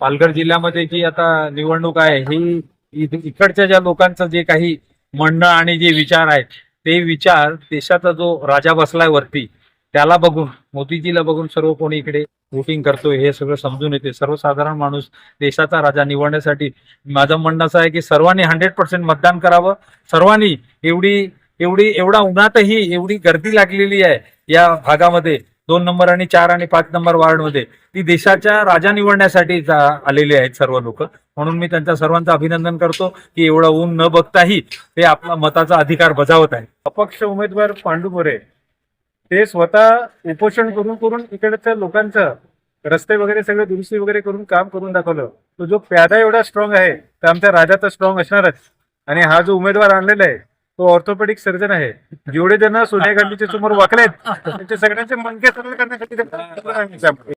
पालघर जिल्ह्यामध्ये जी आता निवडणूक आहे ही इकडच्या ज्या लोकांचं जे काही म्हणणं आणि जे विचार आहेत ते विचार देशाचा जो राजा बसलाय वरती त्याला बघून मोदीजीला बघून सर्व कोणी इकडे वोटिंग करतोय हे सगळं समजून येते. सर्वसाधारण माणूस देशाचा राजा निवडण्यासाठी माझं म्हणणं असं आहे की सर्वांनी हंड्रेड पर्सेंट मतदान करावं. सर्वांनी एवढी एवढी एवढा उन्हातही एवढी गर्दी लागलेली आहे या भागामध्ये. दोन नंबर आणि चार आणि पाच नंबर वार्डमध्ये ती देशाच्या राजा निवडण्यासाठी आलेले आलेली आहेत सर्व लोक. म्हणून मी त्यांच्या सर्वांचं अभिनंदन करतो की एवढं ऊन न बघताही ते आपला मताचा अधिकार बजावत आहे अपक्ष उमेदवार पांडू मोरे ते स्वतः उपोषण करून करून इकडच्या लोकांचं रस्ते वगैरे सगळे दुरुस्ती वगैरे करून काम करून दाखवलं. तो जो प्यादा एवढा स्ट्रॉंग आहे तर आमच्या राजा तर स्ट्रॉंग असणारच. आणि हा जो उमेदवार आणलेला आहे तो ऑर्थोपेडिक सर्जन आहे. जेवढे जण सोनिया गांधीच्या समोर वाकलेत त्यांच्या सगळ्यांचे मनके सरळ करण्यासाठी